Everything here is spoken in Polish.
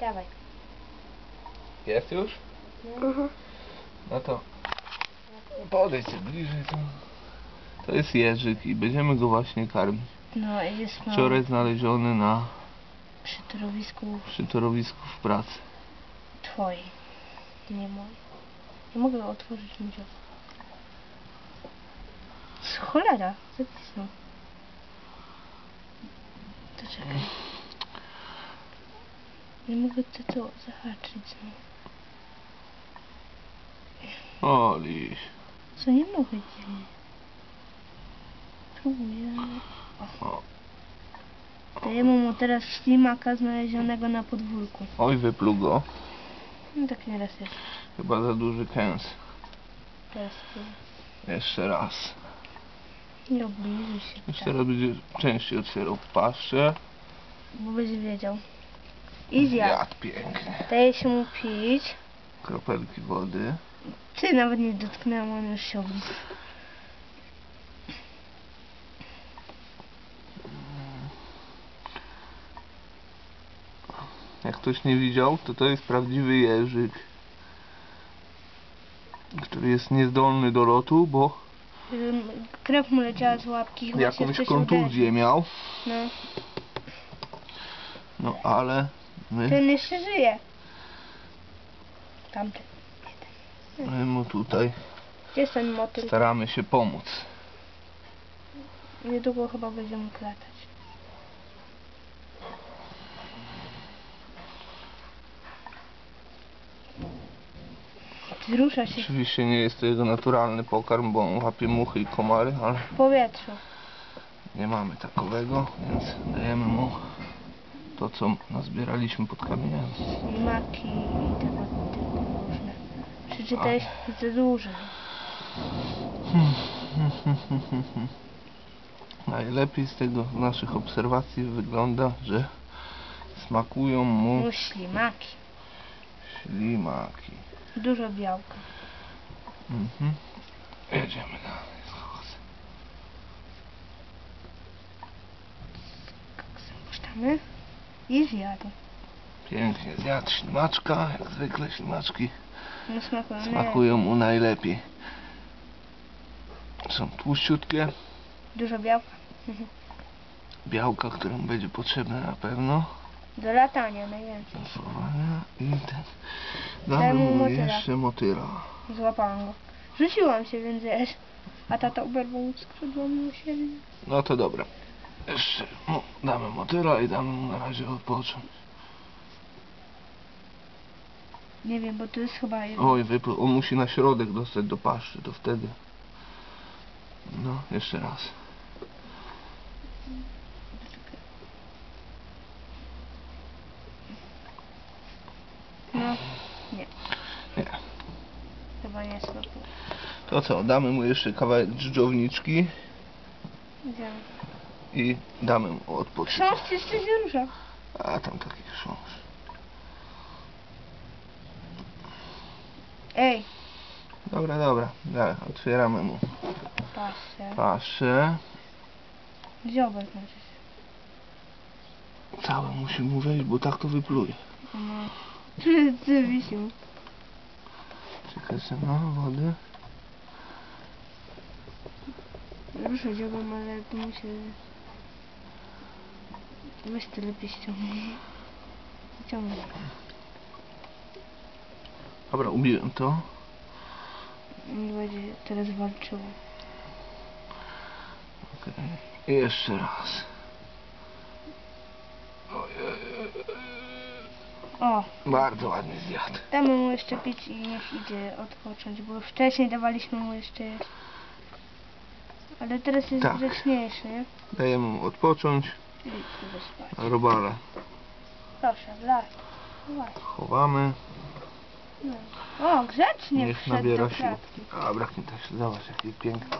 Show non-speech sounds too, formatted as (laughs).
Dawaj. Jest już? Mhm. No to podejdź się bliżej. To, to jest jeżyk i będziemy go właśnie karmić. No i jest no, Wczoraj znaleziony na przy torowisku przy torowisku w pracy. twojej, nie mojej. Nie mogę otworzyć mi Z cholera, zapisał. To czekaj. Nie mogę to, to zahaczyć znowu. O, liś. Co nie mogę dzieje. Próbuję. O. Dajemy mu teraz ślimaka znalezionego na podwórku. Oj, wypluł go. No tak nieraz jest. Chyba za duży kęs. Teraz. Jeszcze raz. Nie oblizuj się. Jeszcze Tak, raz będzie częściej otwierał paszczę. bo będzie wiedział. I zjadł. Pięknie. Daje się mu pić. Kropelki wody. Ty nawet nie dotknęłam, on już się oblizł. Jak ktoś nie widział, to to jest prawdziwy jeżyk. Który jest niezdolny do lotu, bo Krew mu leciała z łapki. jakąś kontuzję miał. No. No ale my, Ten jeszcze żyje. Tamten. my mu tutaj Gdzie jest ten motyl? staramy się pomóc. Niedługo chyba będzie mógł latać. Wzrusza się Oczywiście nie jest to jego naturalny pokarm, bo on łapie muchy i komary, ale w powietrzu. nie mamy takowego, więc dajemy mu to, co nazbieraliśmy pod kamieniami. Maki i typu różne. Przeczytałeś za dużo. Najlepiej z tego z naszych obserwacji wygląda, że smakują mu No ślimaki. ślimaki. Dużo białka. Mhm. Jedziemy dalej. schody. I zjadł. Pięknie zjadł ślimaczka, jak zwykle ślimaczki No smakują. smakują mu najlepiej. Są tłuściutkie, Dużo białka. białka, które mu będzie potrzebne na pewno. Do latania najwięcej. Uwaga, I ten. Damy mu motyla. jeszcze motyla. Złapałam go. Rzuciłam się, więc wiesz. A tata oberwał mu skrzydła miłosiernie. No to dobra. Jeszcze mu damy motyla i damy mu na razie odpocząć. Nie wiem, bo to jest chyba. Oj, wypluł. On musi na środek dostać do paszczy, to wtedy. No, jeszcze raz. No, nie. Nie. Chyba nie smakuje. To co, damy mu jeszcze kawałek dżdżowniczki Idziemy. I damy mu odpocząć. Chrząszcz jeszcze się rusza. A tam taki chrząszcz. Ej, Dobra, dobra. Dalej, otwieramy mu patrzcie. paszczę. Dziobek znaczy. Całe musi mu wejść, bo tak to wypluje. No. (laughs) Ty wisił. Czekaj sobie na wodę. Rusza dziobem, ale mu się... Weź to lepiej ściągnij. Ściągnij. Dobra, ubiłem to. On będzie teraz walczył. Okej. I jeszcze raz. O, Bardzo ładnie zjadł. damy mu jeszcze pić i niech idzie odpocząć, bo wcześniej dawaliśmy mu jeszcze. Ale teraz jest Tak. grzeczniejszy, nie? Dajemy mu odpocząć. Robale Proszę. Wlać. chowamy. No. O, grzecznie Niech wszedł nabiera do sił. klatki. A braknie też. Zobacz jaki piękny.